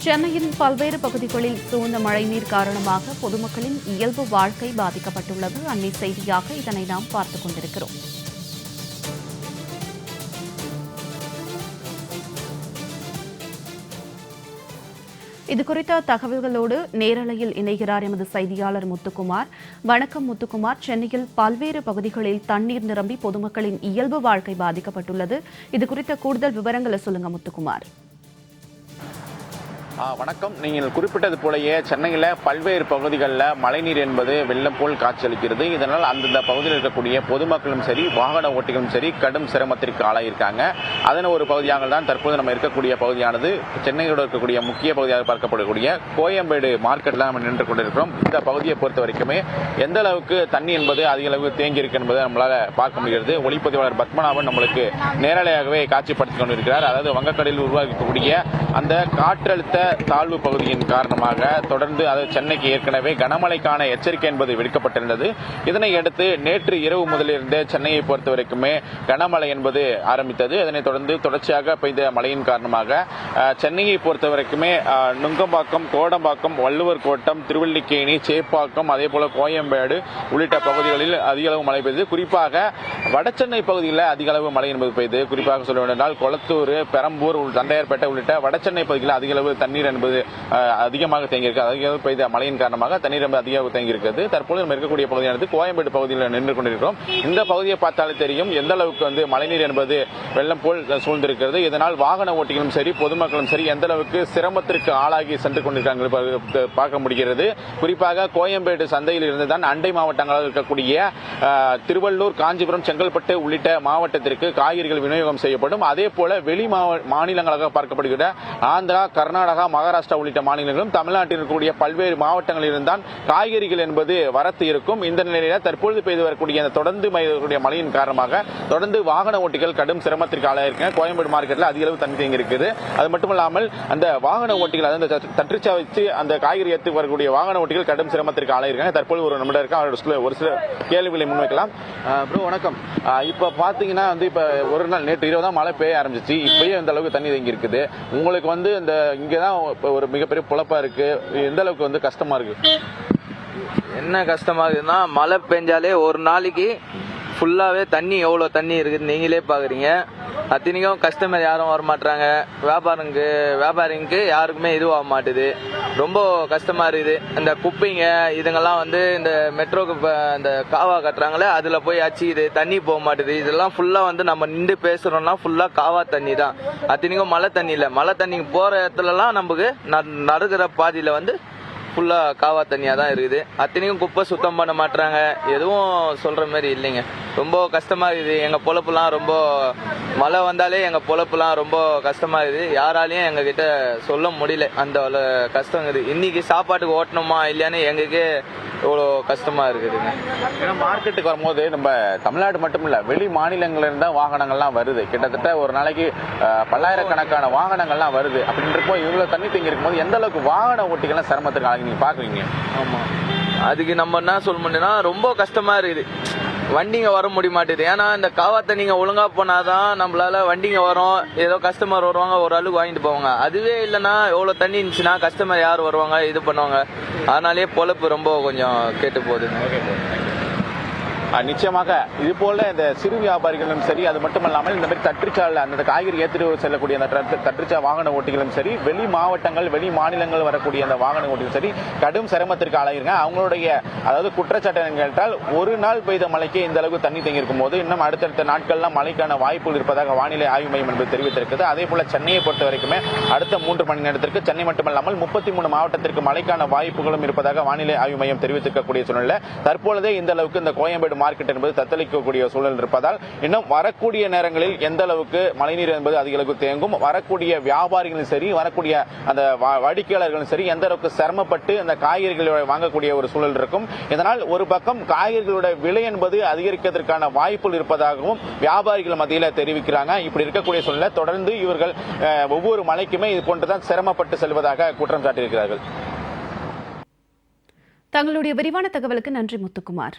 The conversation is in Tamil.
சென்னையின் பல்வேறு பகுதிகளில் சூழ்ந்த மழைநீர் காரணமாக பொதுமக்களின் இயல்பு வாழ்க்கை பாதிக்கப்பட்டுள்ளது. அண்மை செய்தியாக இதனை நாம் பார்த்துக் கொண்டிருக்கிறோம். இது குறித்த தகவல்களோடு நேரலையில் இணைகிறார் எமது செய்தியாளர் முத்துக்குமார். வணக்கம் முத்துக்குமார். சென்னையில் பல்வேறு பகுதிகளில் தண்ணீர் நிரம்பி பொதுமக்களின் இயல்பு வாழ்க்கை பாதிக்கப்பட்டுள்ளது. இது குறித்த கூடுதல் விவரங்களை சொல்லுங்க முத்துக்குமார். வணக்கம். நீங்கள் குறிப்பிட்டது போலயே சென்னையில் பல்வேறு பகுதிகளில் மழைநீர் என்பது வெள்ளம் போல் காட்சியளிக்கிறது. இதனால் அந்தந்த பகுதியில் இருக்கக்கூடிய பொதுமக்களும் சரி வாகன ஓட்டிகளும் சரி கடும் சிரமத்திற்கு ஆளாயிருக்காங்க. அதன் ஒரு பகுதியாக தான் தற்போது நம்ம இருக்கக்கூடிய பகுதியானது. சென்னையோடு இருக்கக்கூடிய முக்கிய பகுதியாக பார்க்கப்படக்கூடிய கோயம்பேடு மார்க்கெட்டில் நம்ம நின்று கொண்டிருக்கிறோம். இந்த பகுதியை பொறுத்த வரைக்குமே எந்த அளவுக்கு தண்ணி என்பது அதிக அளவு தேங்கி இருக்கு என்பதை நம்மளால் பார்க்க முடிகிறது. ஒளிப்பதிவாளர் பத்மநாபன் நம்மளுக்கு நேரலையாகவே காட்சிப்படுத்திக் கொண்டிருக்கிறார். அதாவது வங்கக்கடலில் உருவாக்கக்கூடிய அந்த காற்றழுத்த தாழ்வு பகுதியின் காரணமாக தொடர்ந்து அது சென்னைக்கு ஏற்கனவே கனமழைக்கான எச்சரிக்கை என்பது விடுக்கப்பட்டிருந்தது. இதனை அடுத்து நேற்று இரவு முதலிருந்தே சென்னையை பொறுத்த வரைக்குமே கனமழை என்பது ஆரம்பித்தது. அதனைத் தொடர்ந்து தொடர்ச்சியாக பெய்த மழையின் காரணமாக சென்னையை பொறுத்த வரைக்குமே நுங்கம்பாக்கம் கோடம்பாக்கம் வள்ளுவர் கோட்டம் திருவள்ளிக்கேணி சேப்பாக்கம் அதே போல கோயம்பேடு உள்ளிட்ட பகுதிகளில் அதிக அளவு மழை பெய்தது. குறிப்பாக வடசென்னை பகுதியில் அதிக அளவு மழை என்பது பெய்தது. குறிப்பாக சொல்ல வேண்டுமென்றால் கொளத்தூர் பெரம்பூர் தண்டையார்பேட்டை உள்ளிட்ட வடசென்னை பகுதியில் அதிக அளவு தண்ணீர் தண்ணீர் என்பது அதிகமாக தேங்கியிருக்கு. அதிக பெய்த மழையின் காரணமாக தண்ணீர் என்பது அதிகமாக தேங்கியிருக்கிறது. தற்போது நம்ம இருக்கக்கூடிய பகுதியானது கோயம்பேடு பகுதியில் நின்று கொண்டிருக்கிறோம். இந்த பகுதியை பார்த்தாலே தெரியும் எந்த அளவுக்கு வந்து மழைநீர் என்பது வெள்ளம் போல் சூழ்ந்திருக்கிறது. இதனால் வாகன ஓட்டிகளும் சரி பொதுமக்களும் சரி எந்த அளவுக்கு சிரமத்திற்கு ஆளாகி சென்று கொண்டிருக்காங்க பார்க்க முடிகிறது. குறிப்பாக கோயம்பேடு சந்தையில் இருந்து தான் அண்டை மாவட்டங்களாக இருக்கக்கூடிய திருவள்ளூர் காஞ்சிபுரம் செங்கல்பட்டு உள்ளிட்ட மாவட்டத்திற்கு காய்கறிகள் விநியோகம் செய்யப்படும். அதே போல வெளி மாநிலங்களாக பார்க்கப்படுகிற ஆந்திரா கர்நாடகா மகாராஷ்டிரா உள்ளிட்ட மாநிலங்களும் தமிழ்நாட்டில் இருக்கக்கூடிய பல்வேறு மாவட்டங்களிலிருந்தான் காய்கறிகள் என்பது வரத்து இருக்கும். இந்த நிலையில தற்பொழுது பெய்து வரக்கூடிய அந்த தொடர்ந்து பெய்யக்கூடிய மழையின் காரணமாக தொடர்ந்து வாகன ஓட்டிகள் கடும் சிரமத்திற்கு ஆளாயிருக்காங்க கோயம்பேடு மார்க்கெட்டில் அதிக அளவு தண்ணி தேங்கி இருக்குது. அது மட்டும் இல்லாமல் அந்த வாகன ஓட்டிகள் அதாவது அந்த தற்றுச்சா வச்சு அந்த காய்கறி ஏற்றி வரக்கூடிய வாகன ஓட்டிகள் கடும் சிரமத்திற்கு ஆளாயிருக்காங்க தற்போது ஒரு நிமிடம் இருக்கு அவரோட சில- ஒரு சில கேள்விகளை முன்வைக்கலாம். ப்ரோ வணக்கம். இப்போ இப்ப பாத்தீங்கன்னா வந்து இப்ப ஒரு நாள் நேற்று இரவு தான் மழை பெய்ய ஆரம்பிச்சிச்சு. இப்பயே அந்த அளவுக்கு தண்ணி தேங்கி இருக்குது. உங்களுக்கு வந்து இந்த இங்கதான் இப்போ ஒரு மிகப்பெரிய புழப்பா இருக்கு? எந்த அளவுக்கு வந்து கஷ்டமா இருக்கு? என்ன கஷ்டமா இருக்குதுன்னா மழை பெஞ்சாலே ஒரு நாளைக்கு ஃபுல்லாவே தண்ணி எவ்வளோ தண்ணி இருக்குதுன்னு நீங்களே பாக்குறீங்க. அத்தனைக்கும் கஸ்டமர் யாரும் வர வியாபாரங்கு வியாபாரங்க யாருக்குமே இதுவாக மாட்டுது. ரொம்ப கஷ்டமாக இருக்குது. இந்த குப்பைங்க இதுங்கெல்லாம் வந்து இந்த மெட்ரோக்கு ப- இந்த காவா கட்டுறாங்களே அதில் போய் அச்சிக்குது தண்ணி போக மாட்டுது. இதெல்லாம் ஃபுல்லாக வந்து நம்ம நின்று பேசுகிறோம்னா ஃபுல்லாக காவா தண்ணி தான். அத்தனைக்கும் மழை தண்ணி இல்லை. மழை தண்ணி போகிற இடத்துலலாம் நமக்கு ந- நடுக்கிற பாதியில் வந்து ஃபுல்லாக காவா தண்ணியாக தான் இருக்குது. அத்தனையும் குப்பை சுத்தம் பண்ண மாட்டுறாங்க எதுவும் சொல்கிற மாதிரி இல்லைங்க. ரொம்ப கஷ்டமாக இருக்குது. எங்கள் பொழப்புலாம் ரொம்ப மழை வந்தாலே எங்கள் பொழப்புலாம் ரொம்ப கஷ்டமாக இருக்குது. யாராலையும் எங்ககிட்ட சொல்ல முடியல. அந்த கஷ்டம் இருக்குது. இன்றைக்கி சாப்பாட்டுக்கு ஓட்டணுமா இல்லையான்னு எங்களுக்கே இவ்வளோ கஷ்டமாக இருக்குதுங்க. ஏன்னா மார்க்கெட்டுக்கு வரும்போது நம்ம தமிழ்நாடு மட்டும் இல்லை வெளி மாநிலங்கள்லேருந்து தான் வாகனங்கள்லாம் வருது. கிட்டத்தட்ட ஒரு நாளைக்கு பல்லாயிரக்கணக்கான வாகனங்கள்லாம் வருது. அப்படின்றப்போ இவ்வளோ தண்ணி தேங்கி இருக்கும்போது எந்த அளவுக்கு வாகன ஓட்டிகள்லாம் சிரமத்துக்கு ஆகி நீங்க பாக்குறீங்க. ஆமா. அதுக்கு நம்ம என்ன சொல்ல முடியும்னா ரொம்ப கஷ்டமா இருக்குது. வண்டிங்க வர முடிய மாட்டேது ஏன்னா இந்த காவாத்தை நீங்க ஒழுங்கா போனாதான் நம்மளால வண்டிங்க வரும். ஏதோ கஸ்டமர் வருவாங்க ஒரு ஆளுக்கு வாங்கிட்டு போவாங்க. அதுவே இல்லைன்னா எவ்வளவு தண்ணி இருந்துச்சுன்னா கஸ்டமர் யார் வருவாங்க இது பண்ணுவாங்க. அதனாலேயே பொழப்பு ரொம்ப கொஞ்சம் கேட்டு போகுதுங்க. அஹ், நிச்சயமாக இது போல இந்த சிறு வியாபாரிகளும் சரி அது மட்டுமல்லாமல் இந்த மாதிரி தற்றுச்சால அந்த காய்கறி ஏற்றிட்டு செல்லக்கூடிய அந்த தட்டுச்சா தற்றுச்சா வாகன ஓட்டிகளும் சரி வெளி மாவட்டங்கள் வெளி மாநிலங்கள் வரக்கூடிய அந்த வாகன ஓட்டிகளும் சரி கடும் சிரமத்திற்கு ஆளாயிருங்க. அவங்களுடைய அதாவது குற்றச்சாட்டு என்னன்னு கேட்டால் ஒரு நாள் பெய்த மழைக்கு இந்த அளவுக்கு தண்ணி தேங்கி இருக்கும் போது இன்னும் அடுத்தடுத்த நாட்கள்லாம் மழைக்கான வாய்ப்புகள் இருப்பதாக வானிலை ஆய்வு மையம் என்பது தெரிவித்திருக்கிறது. அதே போல சென்னையை பொறுத்த வரைக்குமே அடுத்த மூன்று மணி நேரத்திற்கு சென்னை மட்டுமல்லாமல் முப்பத்தி மூணு மாவட்டத்திற்கு மழைக்கான வாய்ப்புகளும் இருப்பதாக வானிலை ஆய்வு மையம் தெரிவித்திருக்கக்கூடிய சூழ்நிலை தற்பொழுதே இந்த அளவுக்கு இந்த கோயம்பேடு மார்க்கெட் என்பது தத்தளிக்கக்கூடிய சூழல் இருப்பதால் இன்னும் வரக்கூடிய நேரங்களில் எந்த அளவுக்கு மழைநீர் என்பது அதிக அளவுக்கு தேங்கும் வரக்கூடிய வியாபாரிகளும் சரி வரக்கூடிய அந்த வாடிக்கையாளர்களும் சரி எந்த அளவுக்கு சிரமப்பட்டு அந்த காய்கறிகளை வாங்கக்கூடிய ஒரு சூழல் இருக்கும். இதனால் ஒரு பக்கம் காய்கறிகளோட விலை என்பது அதிகரிக்கிறதுக்கான வாய்ப்புகள் இருப்பதாகவும் வியாபாரிகள் மத்தியில் தெரிவிக்கிறாங்க. இப்படி இருக்கக்கூடிய சூழ்நிலை தொடர்ந்து இவர்கள் ஒவ்வொரு மலைக்குமே இது போன்றுதான் சிரமப்பட்டு செல்வதாக குற்றம் சாட்டியிருக்கிறார்கள். தங்களுடைய விரிவான தகவலுக்கு நன்றி முத்துக்குமார்.